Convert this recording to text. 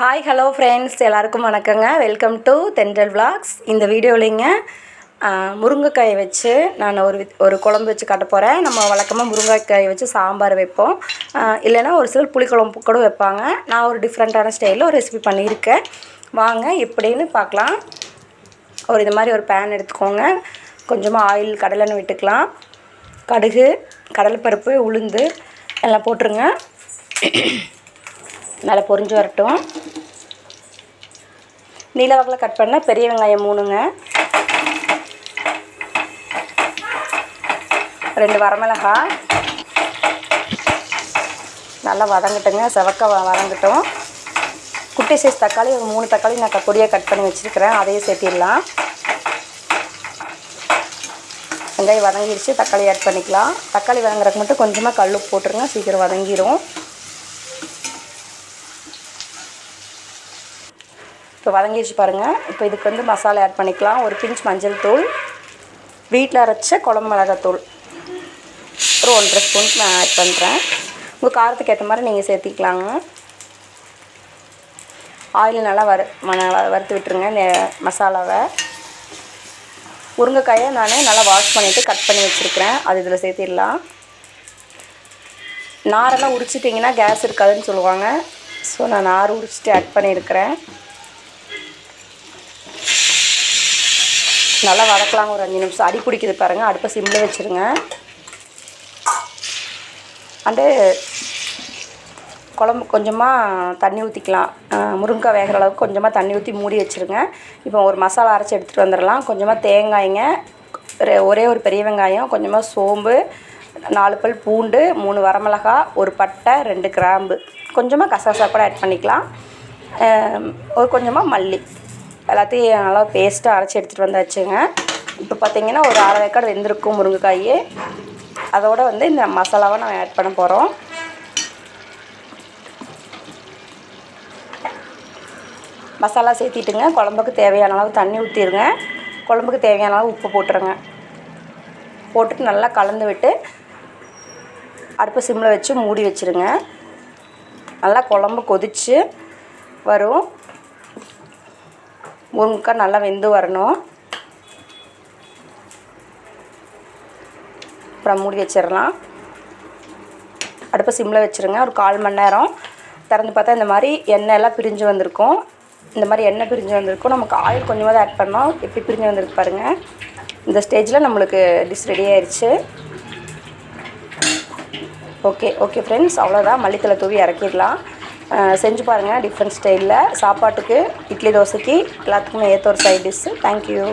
Hi hello friends எல்லாருக்கும் வணக்கங்க. Welcome to தென்றல் விளாக்ஸ் இந்த வீடியோவிலிங்க முருங்கைக்காயை வச்சு நான் ஒரு ஒரு குழம்பு வச்சு காட்ட போகிறேன் நம்ம வழக்கமாக முருங்கைக்காயை வச்சு சாம்பார் வைப்போம். இல்லைன்னா ஒரு சிலர் புளிக்குழம்பு கூட வைப்பாங்க. நான் ஒரு டிஃப்ரெண்ட்டான ஸ்டைலில் ஒரு ரெசிபி பண்ணியிருக்கேன். வாங்க எப்படின்னு பார்க்கலாம். ஒரு இது மாதிரி ஒரு பேன் எடுத்துக்கோங்க. கொஞ்சமாக ஆயில் கடலெண்ணெய் விட்டுக்கலாம். கடுகு கடலைப்பருப்பு உளுந்து எல்லாம் போட்டுருங்க. நல்லா பொரிஞ்சு வரட்டும். நீல வாக்கில் கட் பண்ண பெரிய வெங்காயம் மூணுங்க. ரெண்டு வரமிளகாய் நல்லா வதங்கட்டுங்க. செவக்க வதங்கட்டும். குட்டி சைஸ் தக்காளி ஒரு மூணு தக்காளி நான் பொடியாக கட் பண்ணி வச்சுருக்கிறேன். அதையும் சேர்த்திடலாம். வெங்காயம் வதங்கிடுச்சு தக்காளி ஆட் பண்ணிக்கலாம். தக்காளி வதங்குறதுக்கு மட்டும் கொஞ்சமாக கல் போட்டுருங்க. சீக்கிரம் வதங்கிடும் இப்போ வதங்கிடுச்சு பாருங்கள் இப்போ இதுக்கு வந்து மசாலா ஆட் பண்ணிக்கலாம். ஒரு பிஞ்ச் மஞ்சள் தூள். வீட்டில் அரைச்ச குழம்பு மிளகாத்தூள். ஒரு ஒன்றரை ஸ்பூன் நான் ஆட் பண்ணுறேன் உங்கள் காரத்துக்கு ஏற்ற மாதிரி நீங்கள் சேர்த்திக்கலாங்க. ஆயில் நல்லா வறு மண- வறுத்து விட்டுருங்க மசாலாவை. முருங்கைக்காயை நான் நல்லா வாஷ் பண்ணிவிட்டு கட் பண்ணி வச்சுருக்கிறேன். அது இதில் சேர்த்திடலாம். நாரெல்லாம் உரிச்சிட்டிங்கன்னா கேஸ் இருக்காதுன்னு சொல்லுவாங்க. ஸோ நான் நார் உரிச்சிட்டு ஆட் பண்ணியிருக்கிறேன். நல்லா வதக்கலாங்க ஒரு அஞ்சு நிமிஷம். அடி பிடிக்குது பாருங்கள் அடுப்பை சிம்மில் வச்சுருங்க. அண்டு குழம்பு கொஞ்சமாக தண்ணி ஊற்றிக்கலாம் முருங்கைக்காய் வேகிற அளவுக்கு கொஞ்சமாக தண்ணி ஊற்றி மூடி வச்சுருங்க. இப்போ ஒரு மசாலா அரைச்சி எடுத்துகிட்டு வந்துடலாம் கொஞ்சமாக தேங்காய்ங்க ஒரே ஒரு பெரிய வெங்காயம் கொஞ்சமாக சோம்பு நாலு பல் பூண்டு மூணு வரமிளகா ஒரு பட்டை ரெண்டு கிராம்பு. கொஞ்சமாக கசகசா கூட ஆட் பண்ணிக்கலாம். ஒரு கொஞ்சமாக மல்லி. எல்லாத்தையும் நல்லா பேஸ்ட்டாக அரைச்சி எடுத்துகிட்டு வந்தாச்சுங்க. இப்போ பார்த்தீங்கன்னா ஒரு அரை வேக்காடு வெந்திருக்கும் முருங்கைக்காய். அதோட வந்து இந்த மசாலாவை நம்ம ஆட் பண்ண போகிறோம் மசாலா சேர்த்திட்டுங்க. குழம்புக்கு தேவையான அளவு தண்ணி ஊற்றிடுங்க குழம்புக்கு தேவையான அளவு உப்பு போட்டுருங்க. போட்டுட்டு நல்லா கலந்து விட்டு அடுப்பு சிம்மில் வச்சு மூடி வச்சுருங்க. நல்லா குழம்பு கொதித்து வரும். முருங்கைக்காய் நல்லா வெந்து வரணும். அப்புறம் மூடி வச்சிடலாம். அடுப்பை சிம்மில் வச்சுருங்க. ஒரு கால் மணி நேரம். திறந்து பார்த்தா இந்த மாதிரி எண்ணெய் எல்லாம் பிரிஞ்சு வந்திருக்கும். இந்த மாதிரி எண்ணெய் பிரிஞ்சு வந்திருக்கும். நமக்கு ஆயில் கொஞ்சமாக ஆட் பண்ணோம். எப்படி பிரிஞ்சு வந்திருக்கு பாருங்கள் இந்த ஸ்டேஜில் நம்மளுக்கு டிஷ் ரெடி ஆயிடுச்சு ஓகே ஓகே ஃப்ரெண்ட்ஸ் அவ்வளோதான் மல்லித்தலை தூவி இறக்கிடலாம். செஞ்சு பாருங்கள் டிஃப்ரெண்ட் ஸ்டைலில் சாப்பாட்டுக்கு இட்லி தோசைக்கு எல்லாத்துக்குமே ஏற்ற ஒரு சைட் டிஷ்ஷு தேங்க்யூ